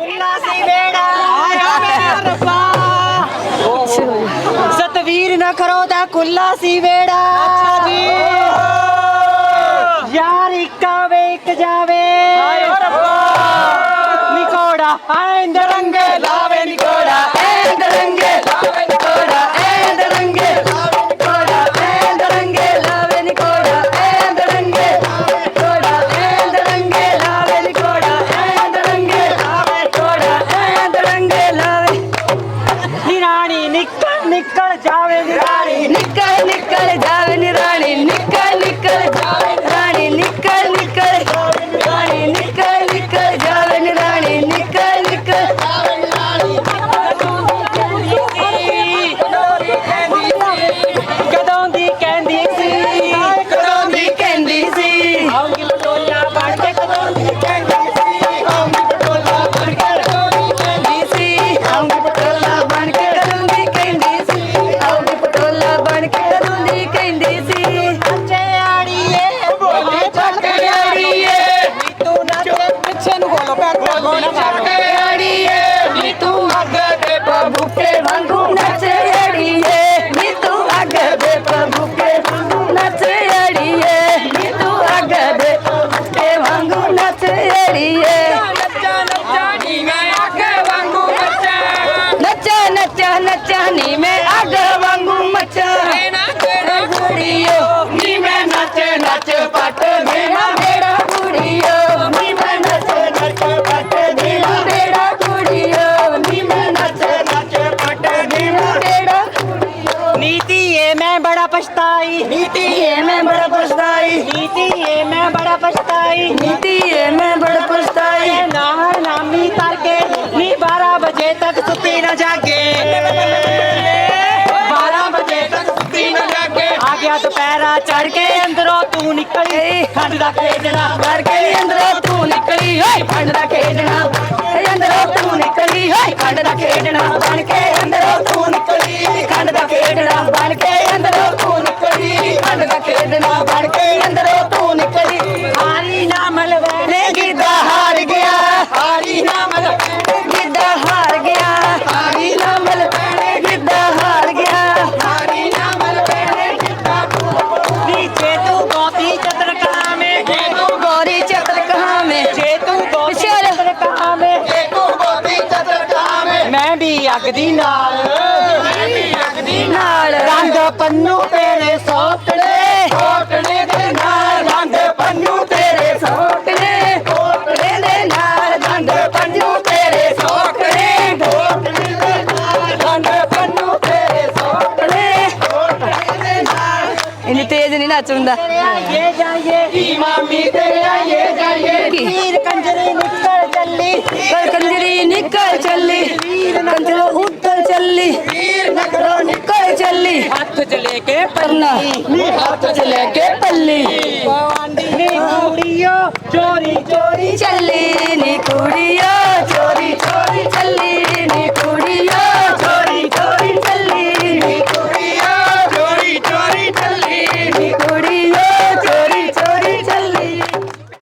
ਕੁੱਲਾ ਸੀ ਵੇੜਾ ਆਇਆ ਮੇਰਾ ਰੱਬਾ। ਸਤਵੀਰ ਨਾ ਕਰੋ ਤਾਂ ਕੁੱਲਾ ਸੀ ਵੇੜਾ ਅੱਛਾ ਜੀ। ਯਾਰ ਇੱਕਾ ਵੇ ਇੱਕ ਜਾਵੇ। ਆਇਆ ਰੱਬਾ। ਨਿਕੋੜਾ ਐਂਦ ਰੰਗੇ निकल जावे निकल निकल। नचनी में आग वांगू मचा। गुड़ियो नी में नच नच पट मेरा मेरा गुड़ियो। नी में नच नच पट मेरा गुड़ियो। नी में नच नच पट मेरा नीति ये मैं बड़ा पछताई। नीति ये मैं बड़ा पछताई। नीति ये मैं बड़ा पछताई। नीति ये मैं बड़ा पछताई। नाहर नामी तार के नी बारह बजे तक सुती न जागे। ਚੜ ਕੇ ਅੰਦਰੋਂ ਤੂੰ ਨਿਕਲੀ। ਖੰਡ ਦਾ ਖੇਡਣਾ ਘਰ ਕੇ ਅੰਦਰੋਂ ਤੂੰ ਨਿਕਲੀ। ਹੋਏ, ਖੰਡ ਦਾ ਖੇਡਣਾ ਅੰਦਰੋਂ ਤੂੰ ਨਿਕਲੀ। ਹੋਏ, ਖੰਡ ਦਾ ਖੇਡਣਾ ਬਣ ਕੇ ਅੰਦਰ ਕਾਮੇ ਮੈਂ ਵੀ ਅੱਗ ਦੀ ਨਾਲ। ਮੈਂ ਵੀ ਅੱਗ ਦੀ ਨਾਲ। ਰੰਗ ਪੰਨੂ ਤੇਰੇ ਸੋਟੜੇ ਸੋਟੜੇ ਦੇ ਨਾਲ। ਰੰਗ ਪੰਨੂ ਤੇਰੇ ਦੇ ਨਾਲ। ਰੰਗ ਸੋਕੜੇ ਸੋਟੜੇ ਦੇ ਨਾਲ। ਰੰਗ ਪੰਨੂ ਤੇਰੇ ਸੋਕੜੇ ਕੋਕੜੇ ਦੇ ਨਾਲ। ਇੰਨੀ ਤੇਜ਼ ਨਹੀਂ ਨੱਚਦਾ। ਆਈਏ ਜਾਈਏ। ਇਮਾਮੀ ਤੇਰੇ ਆਈਏ ਜਾਈਏ? ਵੀਰ ਕੰਜਰੀ ਨਿਕਲ ਚੱਲੀ। ਕੇ ਪੱਲੀ। ਨੀ ਹੱਥ 'ਚ ਲੈ ਕੇ ਪੱਲੀ। ਗਵਾਂਡੀ ਨੀ ਕੁੜੀਓ ਚੋਰੀ ਚੋਰੀ ਚੱਲੀ।